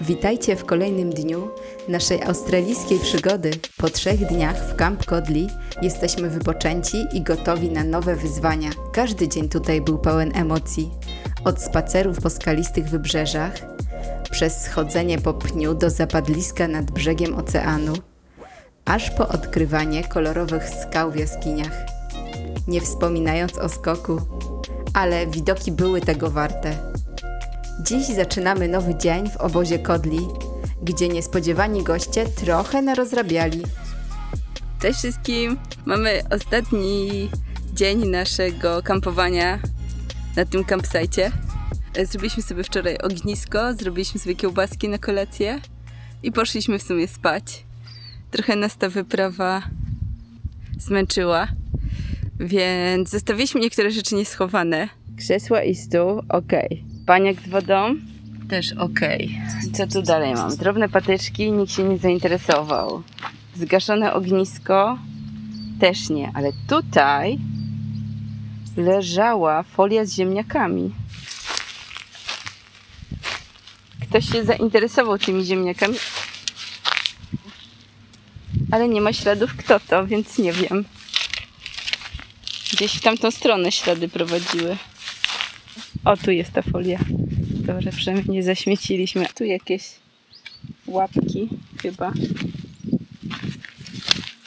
Witajcie w kolejnym dniu naszej australijskiej przygody. Po trzech dniach w Camp Codley jesteśmy wypoczęci i gotowi na nowe wyzwania. Każdy dzień tutaj był pełen emocji. Od spacerów po skalistych wybrzeżach, przez schodzenie po pniu do zapadliska nad brzegiem oceanu, aż po odkrywanie kolorowych skał w jaskiniach. Nie wspominając o skoku, ale widoki były tego warte. Dziś zaczynamy nowy dzień w obozie Kodli, gdzie niespodziewani goście trochę narozrabiali. Cześć wszystkim! Mamy ostatni dzień naszego kampowania na tym campsite. E, Zrobiliśmy sobie wczoraj ognisko, zrobiliśmy sobie kiełbaski na kolację i poszliśmy w sumie spać. Trochę nas ta wyprawa zmęczyła, więc zostawiliśmy niektóre rzeczy nieschowane. Krzesła i stół, ok. Paniak z wodą, też ok. Co tu dalej mam? Drobne patyczki, nikt się nie zainteresował. Zgaszone ognisko, też nie, ale tutaj leżała folia z ziemniakami. Ktoś się zainteresował tymi ziemniakami, ale nie ma śladów kto to, więc nie wiem. Gdzieś w tamtą stronę ślady prowadziły. O, tu jest ta folia. Dobra, przynajmniej nie zaśmieciliśmy. Tu jakieś łapki chyba.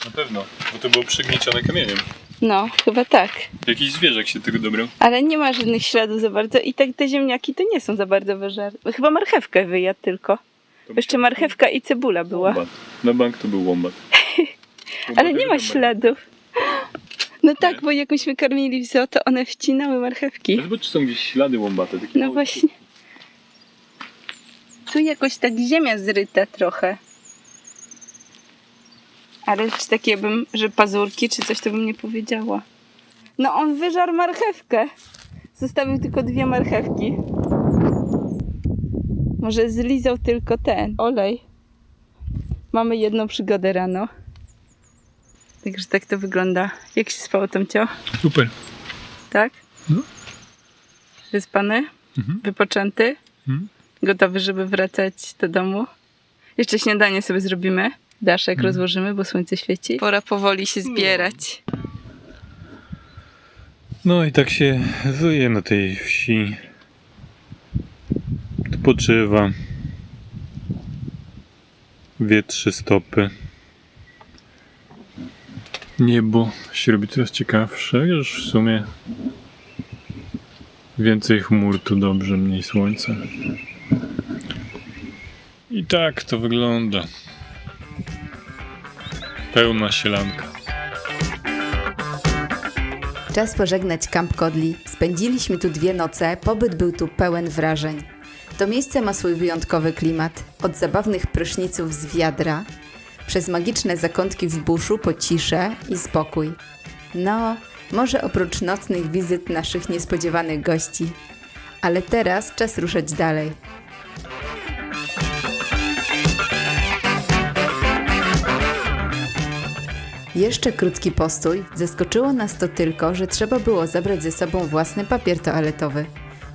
Na pewno, bo to było przygniecione kamieniem. No, chyba tak. Jakiś zwierzak się tego dobrał. Ale nie ma żadnych śladów za bardzo i tak te ziemniaki to nie są za bardzo wyżarte. Chyba marchewkę wyjadł tylko. To Jeszcze marchewka i cebula była. Wombat. Na bank to był wombat. Ale nie ma śladów. No tak, bo jak myśmy karmili w zoo, to one wcinały marchewki. Zobacz, czy są gdzieś ślady wombate. Takie No małe. właśnie. Tu jakoś tak ziemia zryta trochę. Ale czy takie bym, że pazurki czy coś, to bym nie powiedziała. No on wyżarł marchewkę. Zostawił tylko dwie marchewki. Może zlizał tylko ten olej. Mamy jedną przygodę rano. Także tak to wygląda. Jak się spało Tomcio? Super. Tak? No. Wyspany? Mhm. Wypoczęty? Mhm. Gotowy, żeby wracać do domu? Jeszcze śniadanie sobie zrobimy. Daszek Mhm. rozłożymy, bo słońce świeci. Pora powoli się zbierać. No i tak się żyje na tej wsi. Odpoczywa. Wietrzy stopy. Niebo się robi coraz ciekawsze. Już w sumie więcej chmur tu dobrze, mniej słońca. I tak to wygląda. Pełna sielanka. Czas pożegnać Camp Codli. Spędziliśmy tu dwie noce, pobyt był tu pełen wrażeń. To miejsce ma swój wyjątkowy klimat. Od zabawnych pryszniców z wiadra, przez magiczne zakątki w buszu po ciszę i spokój. No, może oprócz nocnych wizyt naszych niespodziewanych gości. Ale teraz czas ruszać dalej. Jeszcze krótki postój. Zaskoczyło nas to tylko, że trzeba było zabrać ze sobą własny papier toaletowy.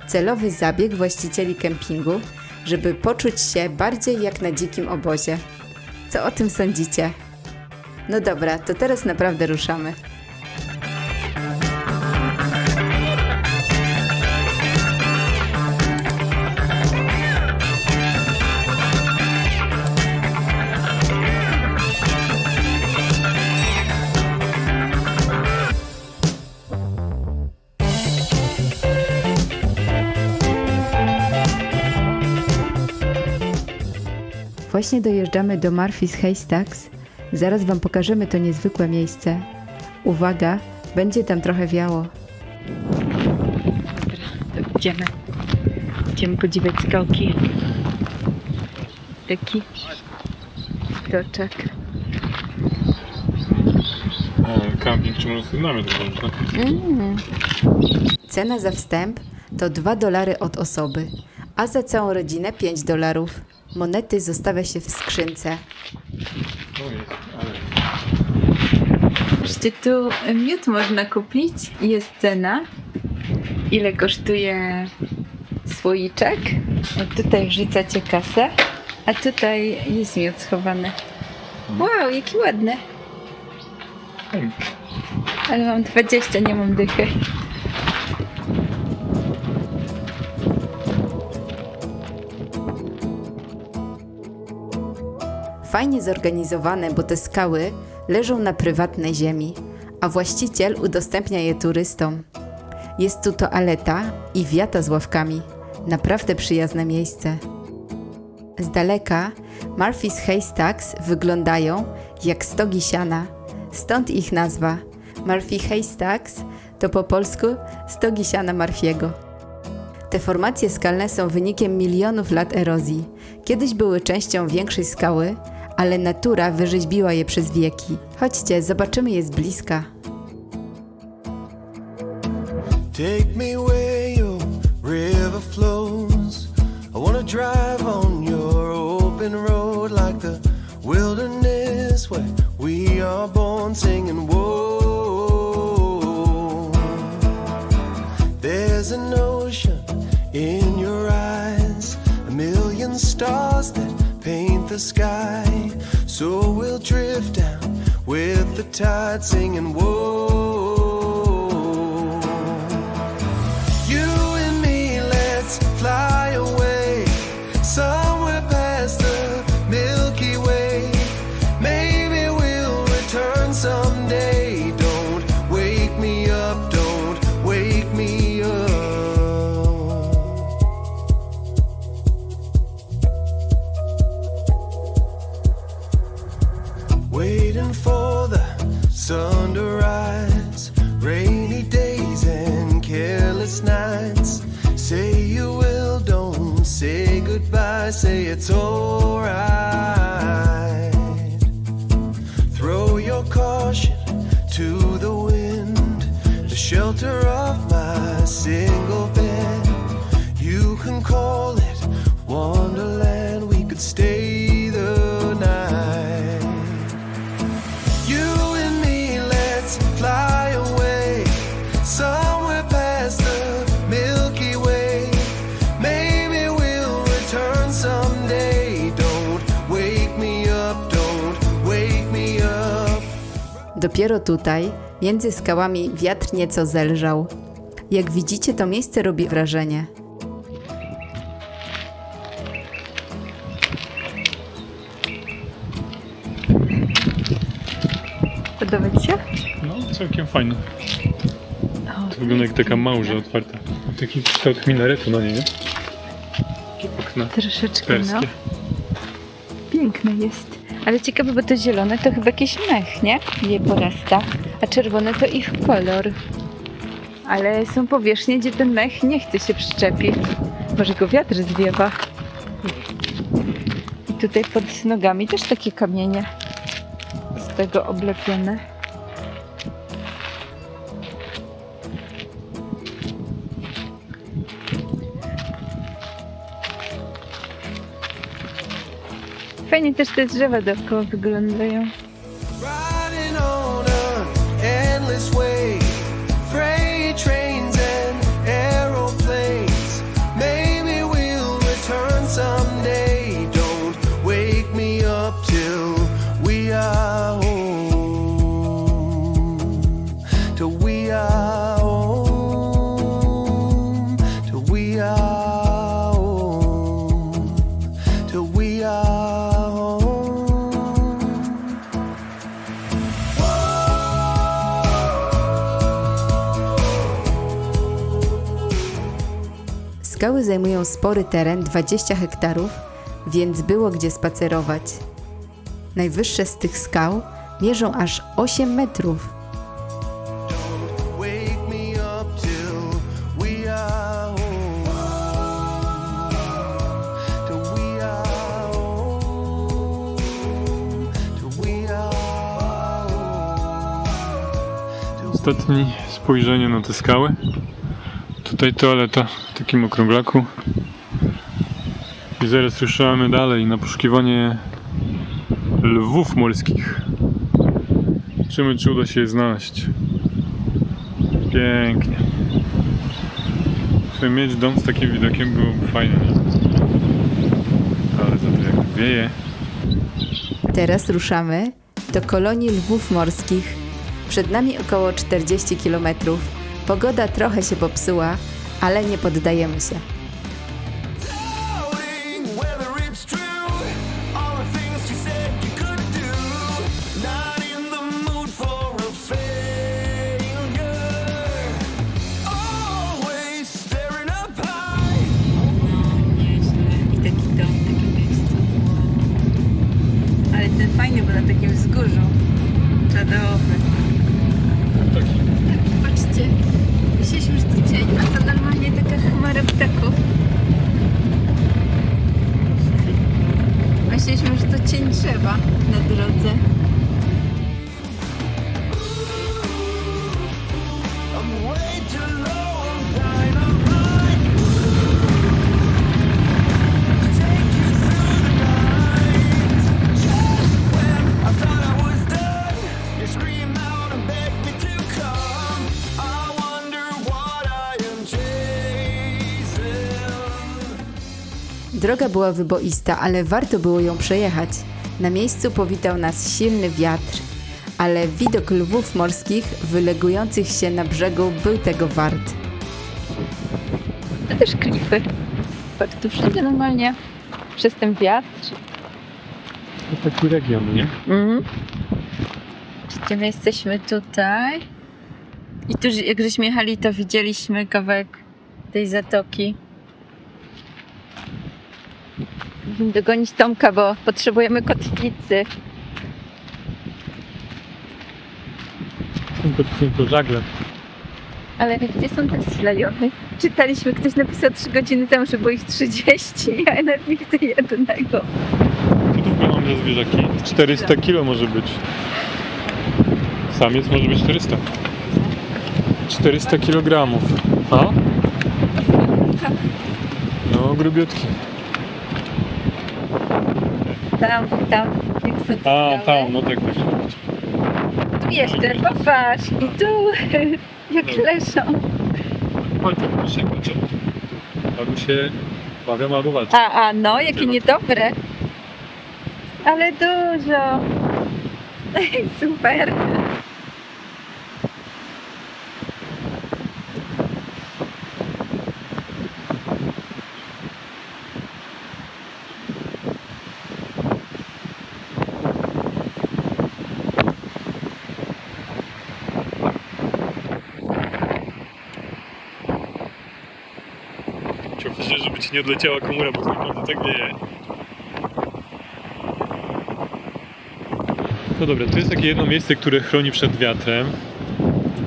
Celowy zabieg właścicieli kempingu, żeby poczuć się bardziej jak na dzikim obozie. Co o tym sądzicie? No dobra, to teraz naprawdę ruszamy. Właśnie dojeżdżamy do Murphy's Haystacks. Zaraz Wam pokażemy to niezwykłe miejsce. Uwaga, będzie tam trochę wiało. Dobra, to idziemy. Idziemy podziwiać skałki. Taki widoczek. Camping czy może sobie namiot włączyć? Cena za wstęp to 2 dolary od osoby, a za całą rodzinę 5 dolarów. Monety zostawia się w skrzynce. Zobaczcie, tu miód można kupić. Jest cena. Ile kosztuje słoiczek? O, tutaj wrzucacie kasę. A tutaj jest miód schowany. Wow, jaki ładny. Ale mam 20, nie mam dychy. Fajnie zorganizowane, bo te skały leżą na prywatnej ziemi, a właściciel udostępnia je turystom. Jest tu toaleta i wiata z ławkami. Naprawdę przyjazne miejsce. Z daleka Murphy's Haystacks wyglądają jak stogi siana, stąd ich nazwa. Murphy Haystacks to po polsku stogi siana Murphy'ego. Te formacje skalne są wynikiem milionów lat erozji. Kiedyś były częścią większej skały, ale natura wyrzeźbiła je przez wieki. Chodźcie, zobaczymy je z bliska. Take me where your river flows. I wanna drive on your open road like the wilderness where we are born singing. Whoa, there's an ocean in your eyes, a million stars the sky. So we'll drift down with the tide singing. Whoa. Goodbye. Say it's alright. Throw your caution to the wind. The shelter of my single bed. You can call it Wonderland. We could stay Dopiero tutaj, między skałami, wiatr nieco zelżał. Jak widzicie, to miejsce robi wrażenie. Podoba Ci się? No, całkiem fajne. To wygląda jak taka małża otwarta. Taki kształt minaretu na niej, nie? Takie okna Troszeczkę, no. perskie. Piękne jest. Ale ciekawe, bo to zielone to chyba jakiś mech, nie? Je porasta. A czerwone to ich kolor. Ale są powierzchnie, gdzie ten mech nie chce się przyczepić. Może go wiatr zwiewa. I tutaj pod nogami też takie kamienie z tego oblepione. Fajnie też te drzewa dookoła wyglądają. Skały zajmują spory teren 20 hektarów, więc było gdzie spacerować. Najwyższe z tych skał mierzą aż 8 metrów. Ostatnie spojrzenie na te skały. Tutaj toaleta w takim okrąglaku. I zaraz ruszamy dalej na poszukiwanie lwów morskich. Zobaczymy, czy uda się je znaleźć. Pięknie. Żeby mieć dom z takim widokiem byłoby fajnie. nie? Ale za to jak wieje. Teraz ruszamy do kolonii lwów morskich. Przed nami około 40 km. Pogoda trochę się popsuła, ale nie poddajemy się. Am chasing. Droga była wyboista, ale warto było ją przejechać. Na miejscu powitał nas silny wiatr, ale widok lwów morskich wylegujących się na brzegu był tego wart. To też klify. Patrz, tu wszędzie normalnie przez ten wiatr. To taki region, nie? Mhm. Gdzie my jesteśmy tutaj. I tu, jak żeśmy jechali, to widzieliśmy kawałek tej zatoki. Musimy dogonić Tomka, bo potrzebujemy kotwicy. Są to, są to żagle. Ale gdzie są te slajony? Czytaliśmy, ktoś napisał 3 godziny temu, że było ich 30, a ja widzę jednego. Co tu mamy za zwierzaki? 400 kilo może być. Samiec może być 400. 400 kg. A? No, grubiutki. Tam, tam. Jak są te A, skały. tam, no tak, tak. Tu jeszcze, popatrz. I tu, jak Dobra. leżą. Chodź, proszę, chodź. Albo się bawią, albo walczą. A, a, no, jakie niedobre. Ale dużo. Super. Ci nie odleciała komura, bo to naprawdę tak wieje. No dobra, to jest takie jedno miejsce, które chroni przed wiatrem.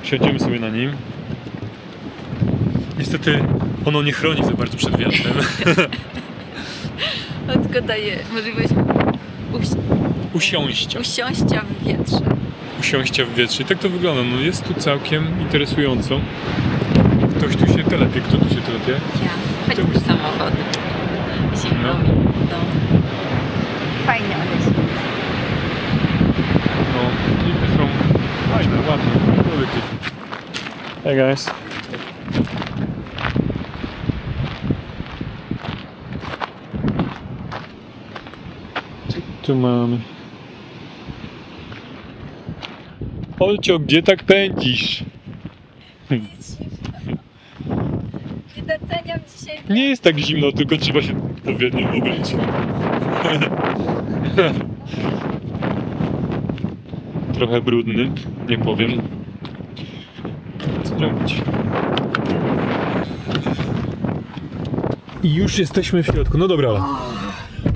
Siądziemy sobie na nim. Niestety ono nie chroni za bardzo przed wiatrem. No, tylko daje możliwość usi- Usiąścia. usiąścia w wietrze. Usiąścia w wietrze. I tak to wygląda. No jest tu całkiem interesująco. Ktoś tu się telepie. Kto tu się telepie? Ja. Chodź do samochodu. Się No. no. Fajnie one. No, klify są fajne, ładne. Lubię klify. Hey guys. Tu mamy. Olcio, gdzie tak pędzisz? Nie jest tak zimno, tylko trzeba się odpowiednio ubrać. Trochę brudny, nie powiem. Co robić? I już jesteśmy w środku. No dobra.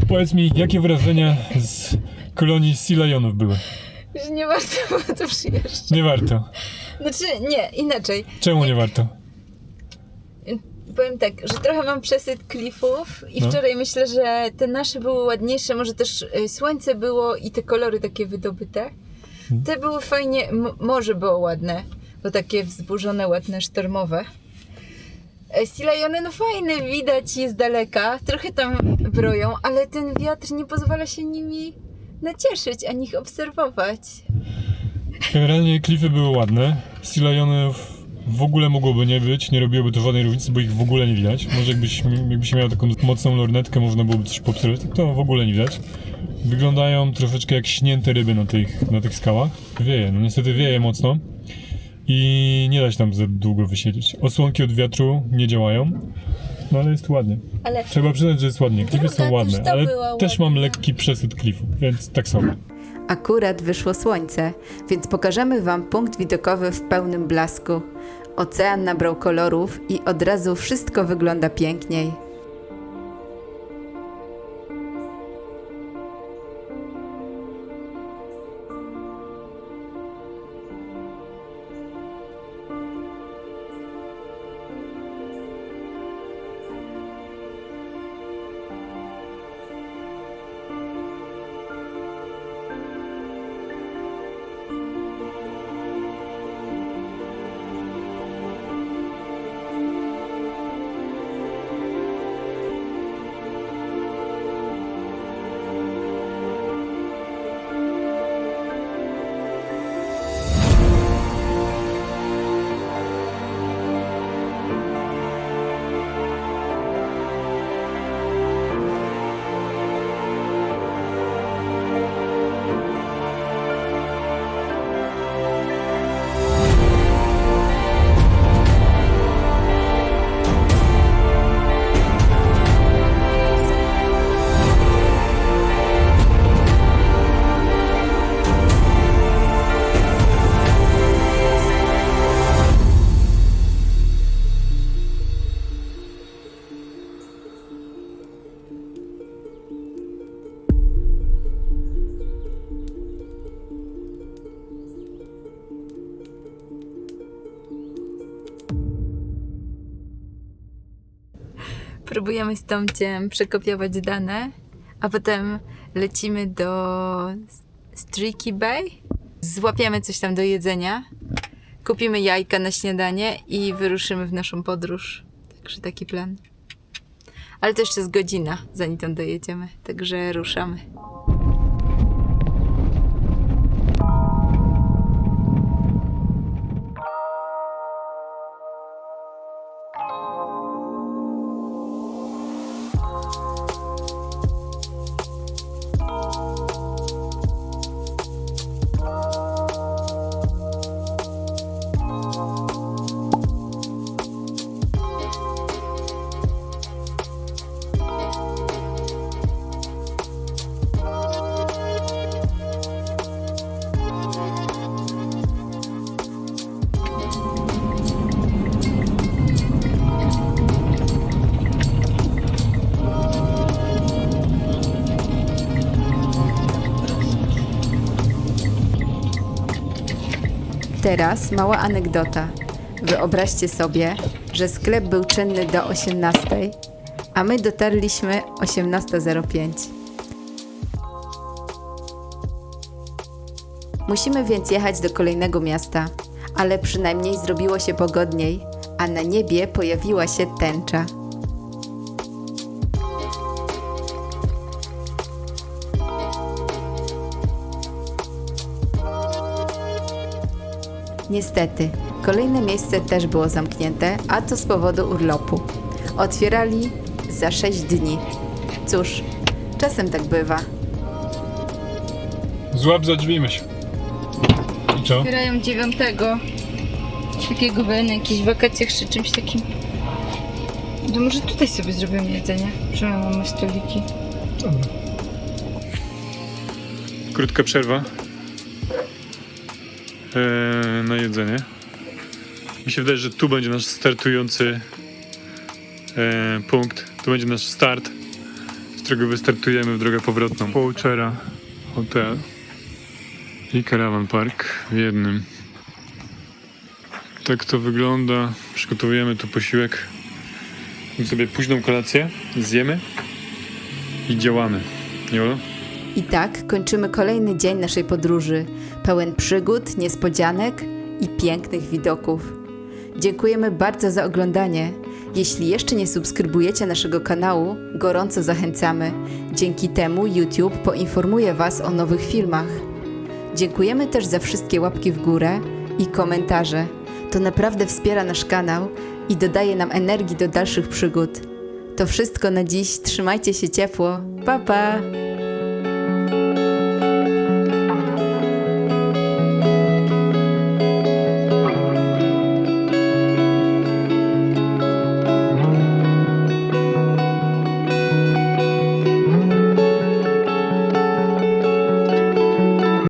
Powiedz mi, jakie wrażenia z kolonii Sea Lionów były? Że nie warto było tu przyjeżdżać. Nie warto. Znaczy, nie, inaczej. Czemu nie warto? Powiem tak, że trochę mam przesyt klifów i No. wczoraj myślę, że te nasze były ładniejsze, może też y, słońce było i te kolory takie wydobyte. Te były fajnie, m- morze było ładne, bo takie wzburzone, ładne, sztormowe. E, Sea Liony, no fajne, widać je z daleka, trochę tam broją, ale ten wiatr nie pozwala się nimi nacieszyć, ani ich obserwować. Generalnie klify były ładne. Lionów w ogóle mogłoby nie być, nie robiłoby to żadnej różnicy, bo ich w ogóle nie widać. Może jakbyś, jakbyś miał taką mocną lornetkę, można byłoby coś poobserwować, tak to w ogóle nie widać. Wyglądają troszeczkę jak śnięte ryby na tych, na tych skałach. Wieje, no niestety wieje mocno i nie da się tam za długo wysiedzieć. Osłonki od wiatru nie działają, no ale jest ładnie. Ale Trzeba przyznać, że jest ładnie. Klify są ładne, ale też mam ładna. lekki przesyt klifu, więc tak sobie. Akurat wyszło słońce, więc pokażemy Wam punkt widokowy w pełnym blasku. Ocean nabrał kolorów i od razu wszystko wygląda piękniej. Próbujemy z Tomciem przekopiować dane, a potem lecimy do Streaky Bay. Złapiemy coś tam do jedzenia, kupimy jajka na śniadanie i wyruszymy w naszą podróż. Także taki plan. Ale to jeszcze jest godzina, zanim tam dojedziemy, także ruszamy. Teraz mała anegdota. Wyobraźcie sobie, że sklep był czynny do 18, a my dotarliśmy 18.05. Musimy więc jechać do kolejnego miasta, ale przynajmniej zrobiło się pogodniej, a na niebie pojawiła się tęcza. Niestety, kolejne miejsce też było zamknięte, a to z powodu urlopu. Otwierali za 6 dni. Cóż, czasem tak bywa. Złap za drzwi, myśl. I co? Otwierają dziewiątego. Takiego by na jakichś wakacjach czy czymś takim. To może tutaj sobie zrobimy jedzenie. Przynajmniej mamy stoliki. Krótka przerwa na jedzenie. Mi się wydaje, że tu będzie nasz startujący eee, punkt. Tu będzie nasz start, z którego wystartujemy w drogę powrotną. Pouchera Hotel i Caravan Park w jednym. Tak to wygląda. Przygotowujemy tu posiłek. Sobie późną kolację, zjemy i działamy. Jolo? I tak kończymy kolejny dzień naszej podróży, pełen przygód, niespodzianek i pięknych widoków. Dziękujemy bardzo za oglądanie. Jeśli jeszcze nie subskrybujecie naszego kanału, gorąco zachęcamy. Dzięki temu YouTube poinformuje Was o nowych filmach. Dziękujemy też za wszystkie łapki w górę i komentarze. To naprawdę wspiera nasz kanał i dodaje nam energii do dalszych przygód. To wszystko na dziś, trzymajcie się ciepło. Pa pa!